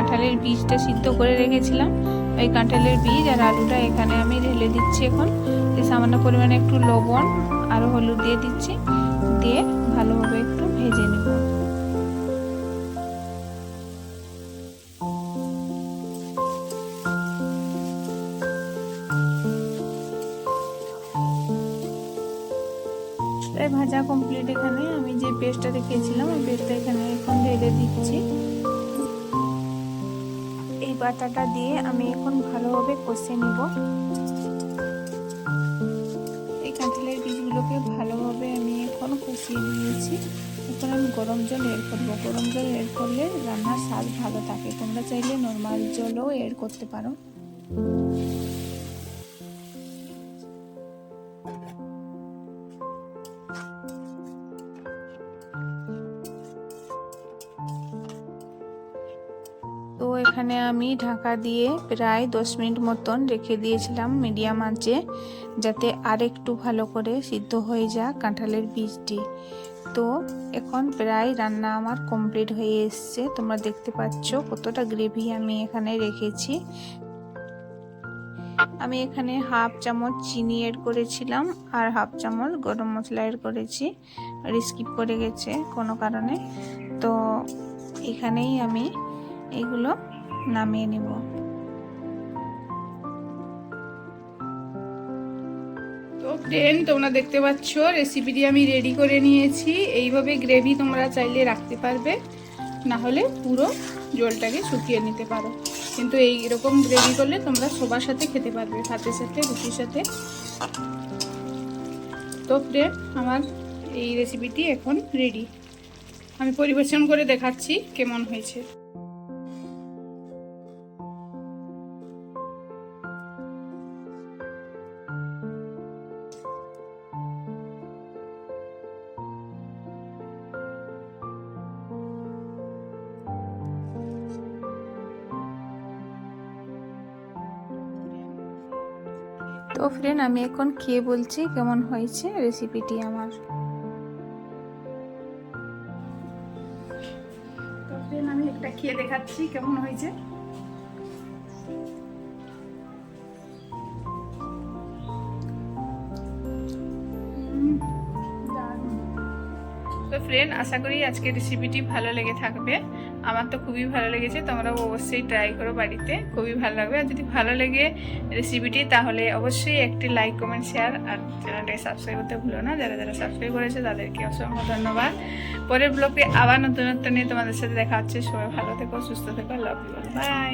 কাঁঠালের বীজটা সিদ্ধ করে রেখেছিলাম। ওই কাঁঠালের বীজ আর আলুটা এখানে আমি ঢেলে দিচ্ছি এখন। সামান্য পরিমাণে একটু লবণ আর হলুদ দিয়ে দিচ্ছি। দিয়ে ভালোভাবে একটু ভেজে নেব। ভাজা কমপ্লিট এখানে আমি যে পেস্টটা রেখেছিলাম ওই পেস্টটা এখানে এখন ঢেলে দিচ্ছি। বাটাটা দিয়ে আমি এখন ভালোভাবে কষে নিব। এই কাঁঠালের বীজগুলোকে ভালোভাবে আমি এখন কষিয়ে নিয়েছি। এখন আমি গরম জল এড করব। গরম জল এড করলে রান্নার স্বাদ ভালো থাকে। তোমরা চাইলে নর্মাল জলও এড করতে পারো। তো এখানে আমি ঢাকা দিয়ে প্রায় দশ মিনিট মতন রেখে দিয়েছিলাম মিডিয়াম আঁচে, যাতে আর একটু ভালো করে সিদ্ধ হয়ে যাক কাঁঠালের বীজটি। তো এখন প্রায় রান্না আমার কমপ্লিট হয়ে এসছে। তোমরা দেখতে পাচ্ছ কতটা গ্রেভি আমি এখানে রেখেছি। আমি এখানে হাফ চামচ চিনি এড করেছিলাম আর হাফ চামচ গরম মশলা এড করেছি। আর স্কিপ করে গেছে কোনো কারণে। তো এখানেই আমি এগুলো নামিয়ে নিব। তো ফ্রেন্ড তোমরা দেখতে পাচ্ছ রেসিপিটি আমি রেডি করে নিয়েছি। এইভাবে গ্রেভি তোমরা চাইলে রাখতে পারবে, না হলে পুরো জলটাকে শুকিয়ে নিতে পারো। কিন্তু এই রকম গ্রেভি করলে তোমরা সবার সাথে খেতে পারবে, ভাতের সাথে, রুটির সাথে। তো ফ্রেন্ড আমার এই রেসিপিটি এখন রেডি আমি পরিবেশন করে দেখাচ্ছি কেমন হয়েছে। তো ফ্রেন্ড আমি এখন খেয়ে বলছি কেমন হয়েছে রেসিপিটি আমার। আমি একটা খেয়ে দেখাচ্ছি কেমন হয়েছে। ফ্রেন্ড আশা করি আজকের রেসিপিটি ভালো লেগে থাকবে। আমার তো খুবই ভালো লেগেছে, তোমরাও অবশ্যই ট্রাই করো বাড়িতে, খুবই ভালো লাগবে। আর যদি ভালো লেগে রেসিপিটি তাহলে অবশ্যই একটি লাইক কমেন্ট শেয়ার আর চ্যানেলটাকে সাবস্ক্রাইব করতে ভুলো না। যারা যারা সাবস্ক্রাইব করেছে, তাদেরকে অসংখ্য ধন্যবাদ। পরের ব্লগে আবার নতুনত্ব নিয়ে তোমাদের সাথে দেখা হচ্ছে। সবাই ভালো থেকো, সুস্থ থেকো লাভ বাই